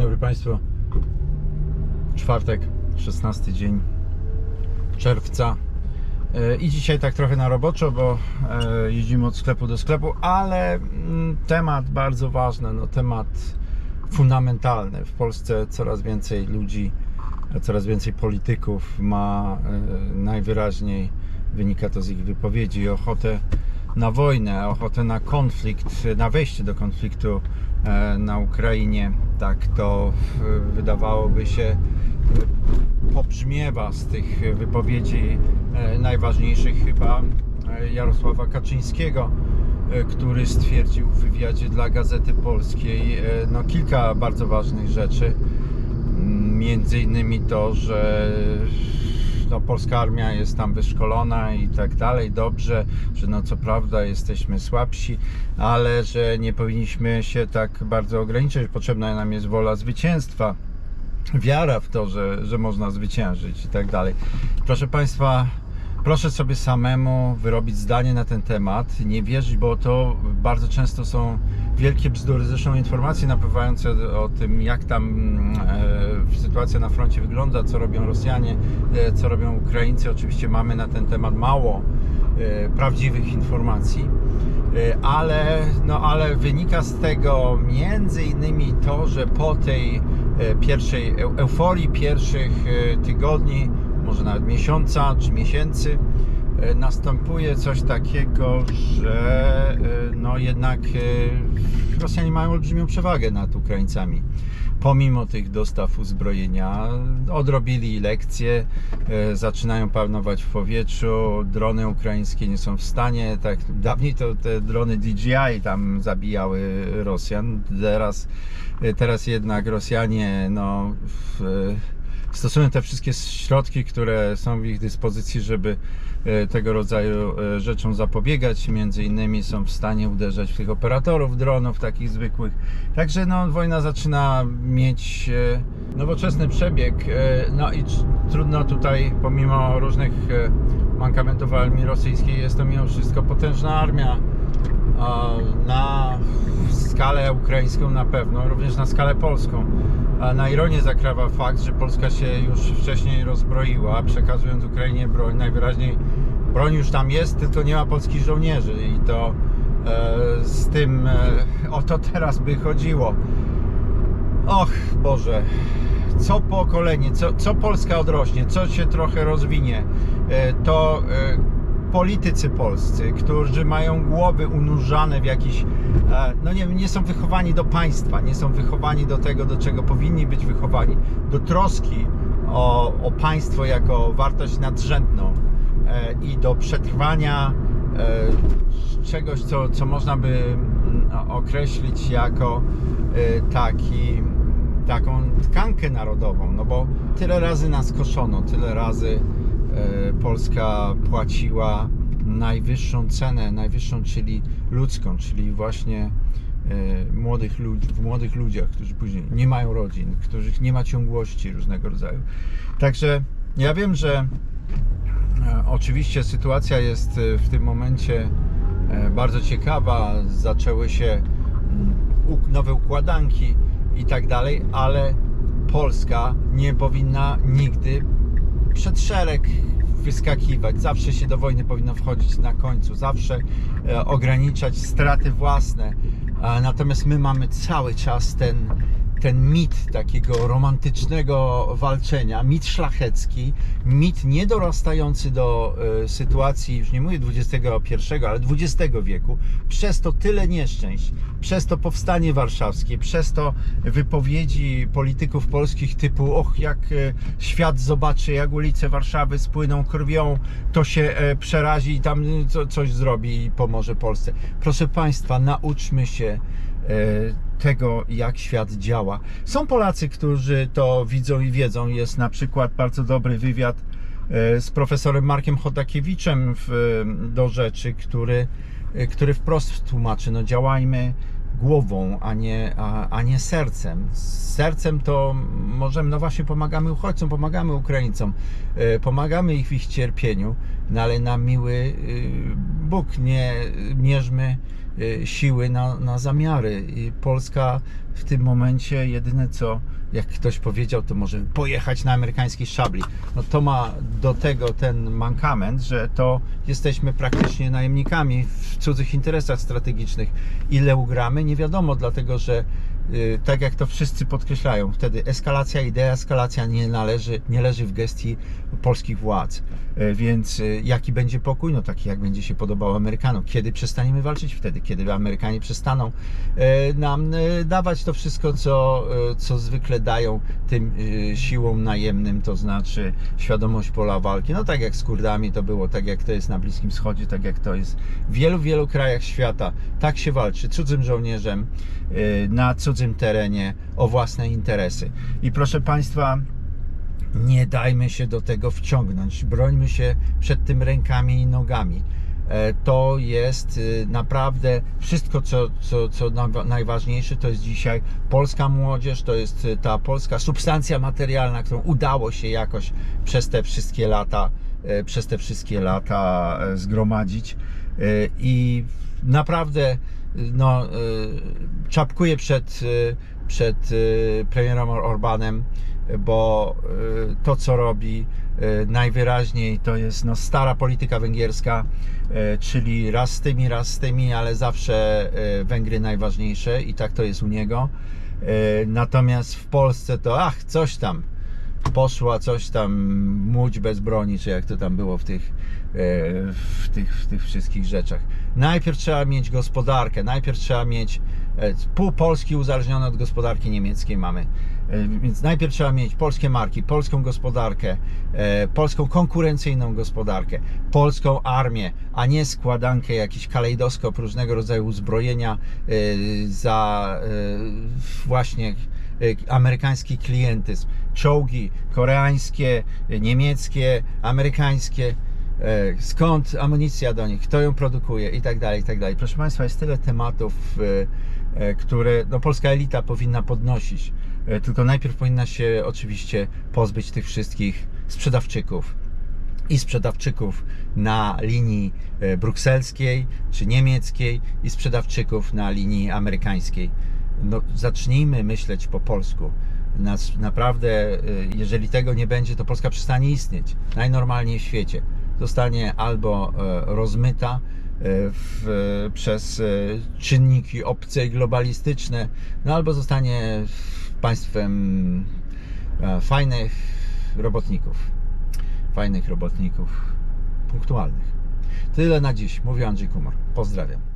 dobry Państwu. Czwartek, 16 dzień czerwca. E, I dzisiaj tak trochę na roboczo, bo e, jeździmy od sklepu do sklepu, ale mm, temat bardzo ważny, no temat fundamentalny. W Polsce coraz więcej ludzi, coraz więcej polityków ma e, najwyraźniej, wynika to z ich wypowiedzi, ochotę na wojnę, ochotę na konflikt, na wejście do konfliktu e, na Ukrainie. Tak to e, wydawałoby się e, pobrzmiewa z tych wypowiedzi najważniejszych chyba Jarosława Kaczyńskiego, który stwierdził w wywiadzie dla Gazety Polskiej no, kilka bardzo ważnych rzeczy. Między innymi to, że no, polska armia jest tam wyszkolona i tak dalej, dobrze, że no co prawda jesteśmy słabsi, ale że nie powinniśmy się tak bardzo ograniczać, potrzebna nam jest wola zwycięstwa wiara w to, że, że można zwyciężyć i tak dalej. Proszę Państwa, proszę sobie samemu wyrobić zdanie na ten temat, nie wierzyć, bo to bardzo często są wielkie bzdury. Zresztą informacje napływające o tym, jak tam e, sytuacja na froncie wygląda, co robią Rosjanie, e, co robią Ukraińcy. Oczywiście mamy na ten temat mało e, prawdziwych informacji. Ale, no, ale wynika z tego między innymi to, że po tej pierwszej eu- euforii pierwszych tygodni, może nawet miesiąca czy miesięcy, następuje coś takiego, że no jednak e, Rosjanie mają olbrzymią przewagę nad Ukraińcami. Pomimo tych dostaw uzbrojenia, odrobili lekcje, e, zaczynają panować w powietrzu, drony ukraińskie nie są w stanie, tak dawniej to te drony DJI tam zabijały Rosjan, teraz, e, teraz jednak Rosjanie no, w, stosują te wszystkie środki, które są w ich dyspozycji, żeby e, tego rodzaju e, rzeczom zapobiegać. Między innymi są w stanie uderzać w tych operatorów dronów, takich zwykłych. Także no, wojna zaczyna mieć e, nowoczesny przebieg. No i tr- trudno tutaj, pomimo różnych mankamentów armii rosyjskiej, jest to mimo wszystko potężna armia ukraińską na pewno, również na skalę polską. A na ironię zakrawa fakt, że Polska się już wcześniej rozbroiła, przekazując Ukrainie broń. Najwyraźniej broń już tam jest, tylko nie ma polskich żołnierzy i to e, z tym e, o to teraz by chodziło. Och Boże, co pokolenie, co, co Polska odrośnie, co się trochę rozwinie, e, to e, politycy polscy, którzy mają głowy unurzane w jakiś, e, no nie, nie są wychowani do państwa, nie są wychowani do tego, do czego powinni być wychowani, do troski o, o państwo jako wartość nadrzędną e, i do przetrwania e, czegoś, co, co można by mm, określić jako taki, taką tkankę narodową, no bo tyle razy nas koszono, tyle razy Polska płaciła najwyższą cenę, najwyższą, czyli ludzką, czyli właśnie e, młodych ludzi, w młodych ludziach, którzy później nie mają rodzin, których nie ma ciągłości różnego rodzaju. Także ja wiem, że E, Oczywiście sytuacja jest e, w tym momencie e, bardzo ciekawa. Zaczęły się mm, nowe układanki i tak dalej, ale Polska nie powinna nigdy przed szereg wyskakiwać. Zawsze się do wojny powinno wchodzić na końcu, zawsze e, ograniczać straty własne. A Natomiast my mamy cały czas ten, ten mit takiego romantycznego walczenia, mit szlachecki, mit niedorastający do e, sytuacji, już nie mówię XXI, ale XX wieku. Przez to tyle nieszczęść, przez to powstanie warszawskie, przez to wypowiedzi polityków polskich typu och, jak e, świat zobaczy, jak ulice Warszawy spłyną krwią, to się e, przerazi i tam co, coś zrobi i pomoże Polsce. Proszę Państwa, nauczmy się tego, jak świat działa. Są Polacy, którzy to widzą i wiedzą. Jest na przykład bardzo dobry wywiad e, z profesorem Markiem Chodakiewiczem w, do rzeczy, który, e, który wprost tłumaczy, no działajmy głową, a nie, a, a nie sercem. Z sercem to możemy, no właśnie pomagamy uchodźcom, pomagamy Ukraińcom, e, pomagamy ich w ich cierpieniu, no ale na miły Bóg nie mierzmy e, siły na, na zamiary. I Polska w tym momencie jedyne co, jak ktoś powiedział, to może pojechać na amerykańskiej szabli. No to ma do tego ten mankament, że to jesteśmy praktycznie najemnikami w cudzych interesach strategicznych. Ile ugramy, nie wiadomo, dlatego że y, tak jak to wszyscy podkreślają, wtedy eskalacja i deeskalacja nie należy, nie leży w gestii polskich władz. E, Więc y, jaki będzie pokój? No taki jak będzie się podobał Amerykanom. Kiedy przestaniemy walczyć? Wtedy, kiedy Amerykanie przestaną nam dawać to wszystko, co, co zwykle dają tym siłom najemnym, to znaczy świadomość pola walki. No tak jak z Kurdami to było, tak jak to jest na Bliskim Wschodzie, tak jak to jest w wielu, wielu krajach świata. Tak się walczy cudzym żołnierzem na cudzym terenie o własne interesy. I proszę Państwa, nie dajmy się do tego wciągnąć. Brońmy się przed tym rękami i nogami. E, To jest y, naprawdę wszystko, co, co, co na- najważniejsze. To jest dzisiaj polska młodzież, to jest y, ta polska substancja materialna, którą udało się jakoś przez te wszystkie lata, e, przez te wszystkie lata e, zgromadzić. I naprawdę no, y, czapkuję przed, y, przed y, premierem Or- Orbanem, bo to, co robi najwyraźniej, to jest no, stara polityka węgierska, czyli raz z tymi, raz z tymi, ale zawsze Węgry najważniejsze i tak to jest u niego. Natomiast w Polsce to ach, coś tam poszła, coś tam młódź bez broni, czy jak to tam było w tych, e, w tych, w tych wszystkich rzeczach. Najpierw trzeba mieć gospodarkę, najpierw trzeba mieć e, pół Polski uzależnione od gospodarki niemieckiej mamy. E, Więc najpierw trzeba mieć polskie marki, polską gospodarkę, polską konkurencyjną gospodarkę, polską armię, a nie składankę, jakiś kalejdoskop różnego rodzaju uzbrojenia za właśnie amerykański klientyzm. Czołgi koreańskie, e, niemieckie, amerykańskie. e, Skąd amunicja do nich, kto ją produkuje i tak dalej, i tak dalej. Proszę Państwa, jest tyle tematów, które no, polska elita powinna podnosić. Tylko najpierw powinna się oczywiście pozbyć tych wszystkich sprzedawczyków i sprzedawczyków na linii brukselskiej czy niemieckiej i sprzedawczyków na linii amerykańskiej. No, zacznijmy myśleć po polsku. Nas, naprawdę, e, jeżeli tego nie będzie, to Polska przestanie istnieć. Najnormalniej w świecie. Zostanie albo e, rozmyta e, w, przez e, czynniki obce i globalistyczne, no albo zostanie państwem fajnych robotników fajnych robotników, punktualnych. Tyle na dziś. Mówił Andrzej Kumar. Pozdrawiam.